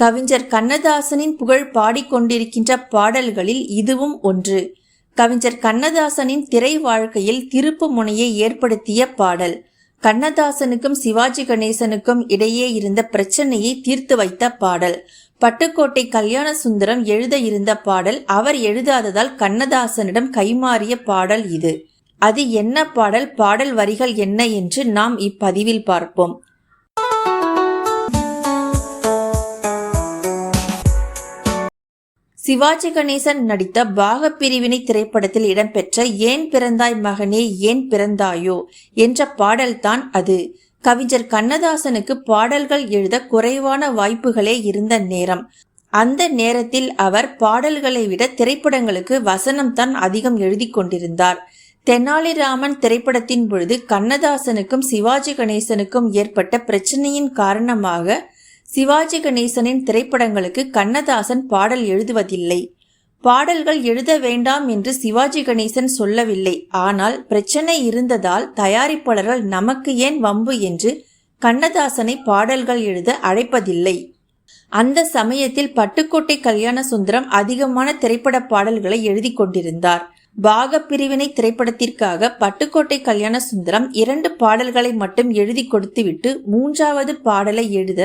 கவிஞர் கண்ணதாசனின் புகழ் பாடிக்கொண்டிருக்கின்ற பாடல்களில் இதுவும் ஒன்று. கவிஞர் கண்ணதாசனின் திரை வாழ்க்கையில் திருப்பு முனையை ஏற்படுத்திய பாடல். கண்ணதாசனுக்கும் சிவாஜி கணேசனுக்கும் இடையே இருந்த பிரச்சனையை தீர்த்து வைத்த பாடல். பட்டுக்கோட்டை கல்யாண சுந்தரம் எழுத இருந்த பாடல் அவர் எழுதாததால் கண்ணதாசனிடம் கைமாறிய பாடல் இது. அது என்ன பாடல் பாடல் வரிகள் என்ன என்று நாம் இப்பதிவில் பார்ப்போம். சிவாஜி கணேசன் நடித்த பாகப்பிரிவினை திரைப்படத்தில் இடம்பெற்ற ஏன் பிறந்தாய் மகனே ஏன் பிறந்தாயோ என்ற பாடல்தான் அது. கவிஞர் கண்ணதாசனுக்கு பாடல்கள் எழுத குறைவான வாய்ப்புகளே இருந்த நேரம். அந்த நேரத்தில் அவர் பாடல்களை விட திரைப்படங்களுக்கு வசனம் தான் அதிகம் எழுதி கொண்டிருந்தார். தெனாலிராமன் திரைப்படத்தின் பொழுது கண்ணதாசனுக்கும் சிவாஜி கணேசனுக்கும் ஏற்பட்ட பிரச்சனையின் காரணமாக சிவாஜி கணேசனின் திரைப்படங்களுக்கு கண்ணதாசன் பாடல் எழுதுவதில்லை. பாடல்கள் எழுத வேண்டாம் என்று சிவாஜி கணேசன் சொல்லவில்லை. ஆனால் பிரச்சனை இருந்ததால் தயாரிப்பாளர்கள் நமக்கு ஏன் வம்பு என்று கண்ணதாசனை பாடல்கள் எழுத அழைப்பதில்லை. அந்த சமயத்தில் பட்டுக்கோட்டை கல்யாண சுந்தரம் அதிகமான திரைப்பட பாடல்களை எழுதி கொண்டிருந்தார். பாக பிரிவினை திரைப்படத்திற்காக பட்டுக்கோட்டை கல்யாண சுந்தரம் இரண்டு பாடல்களை மட்டும் எழுதி கொடுத்துவிட்டு மூன்றாவது பாடலை எழுத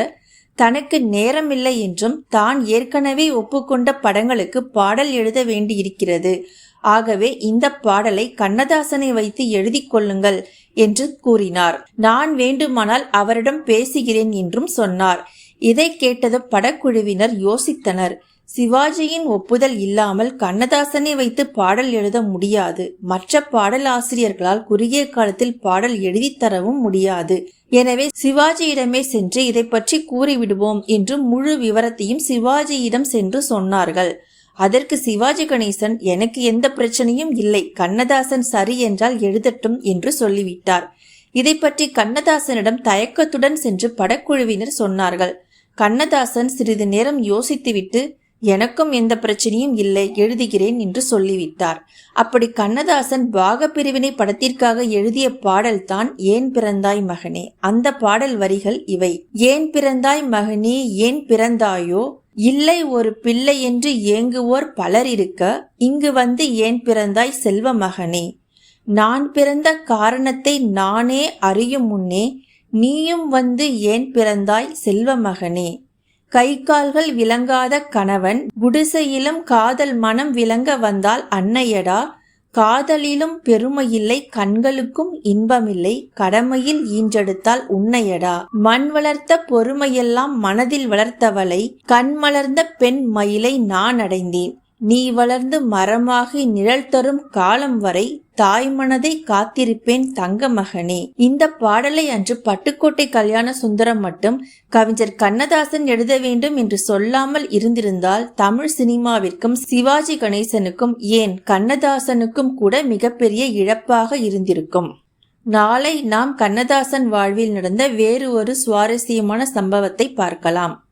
தனக்கு நேரமில்லை என்றும் தான் ஏற்கனவே ஒப்புக்கொண்ட படங்களுக்கு பாடல் எழுத வேண்டியிருக்கிறது. ஆகவே இந்த பாடலை கண்ணதாசனை வைத்து எழுதி கொள்ளுங்கள் என்று கூறினார். நான் வேண்டுமானால் அவரிடம் பேசுகிறேன் என்றும் சொன்னார். இதை கேட்டது படக்குழுவினர் யோசித்தனர். சிவாஜியின் ஒப்புதல் இல்லாமல் கண்ணதாசனை வைத்து பாடல் எழுத முடியாது. மற்ற பாடல் ஆசிரியர்களால் குறுகிய காலத்தில் பாடல் எழுதித்தரவும் முடியாது. எனவே சிவாஜியிடமே சென்று இதை பற்றி கூறிவிடுவோம் என்று முழு விவரத்தையும் சிவாஜியிடம் சென்று சொன்னார்கள். அதற்கு சிவாஜி கணேசன் எனக்கு எந்த பிரச்சனையும் இல்லை. கண்ணதாசன் சரி என்றால் எழுதட்டும் என்று சொல்லிவிட்டார். இதை பற்றி கண்ணதாசனிடம் தயக்கத்துடன் சென்று படக்குழுவினர் சொன்னார்கள். கண்ணதாசன் சிறிது நேரம் யோசித்துவிட்டு எனக்கும் எந்த பிரச்சனையும் இல்லை எழுதுகிறேன் என்று சொல்லிவிட்டார். அப்படி கண்ணதாசன் பாகப்பிரிவினை படத்திற்காக எழுதிய பாடல்தான் ஏன் பிறந்தாய் மகனே? அந்த பாடல் வரிகள் இவை. ஏன் பிறந்தாய் மகனே ஏன் பிறந்தாயோ? இல்லை ஒரு பிள்ளை என்று ஏங்குவோர் பலர் இருக்க இங்கு வந்து ஏன் பிறந்தாய் செல்வ மகனே? நான் பிறந்த காரணத்தை நானே அறியும் முன்னே நீயும் வந்து ஏன் பிறந்தாய் செல்வ மகனே? கை கால்கள் விளங்காத கணவன் குடிசையிலும் காதல் மனம் விளங்க வந்தால் அன்னையடா. காதலிலும் பெருமையில்லை கண்களுக்கும் இன்பமில்லை கடமையில் ஈன்றெடுத்தால் உன்னையடா. மண் வளர்த்த பொறுமையெல்லாம் மனதில் வளர்த்தவளை கண் மலர்ந்த பெண் மயிலை நான் அடைந்தேன். நீ வளர்ந்து மரமாகி நிழல் தரும் காலம் வரை தாய் மனதை காத்திருப்பேன் தங்க மகனே இந்த பாடலை அன்று பட்டுக்கோட்டை கல்யாண சுந்தரம் மட்டும் கவிஞர் கண்ணதாசன் எழுத வேண்டும் என்று சொல்லாமல் இருந்திருந்தால் தமிழ் சினிமாவிற்கும் சிவாஜி கணேசனுக்கும் ஏன் கண்ணதாசனுக்கும் கூட மிகப்பெரிய இழப்பாக இருந்திருக்கும். நாளை நாம் கண்ணதாசன் வாழ்வில் நடந்த வேறு ஒரு சுவாரஸ்யமான சம்பவத்தை பார்க்கலாம்.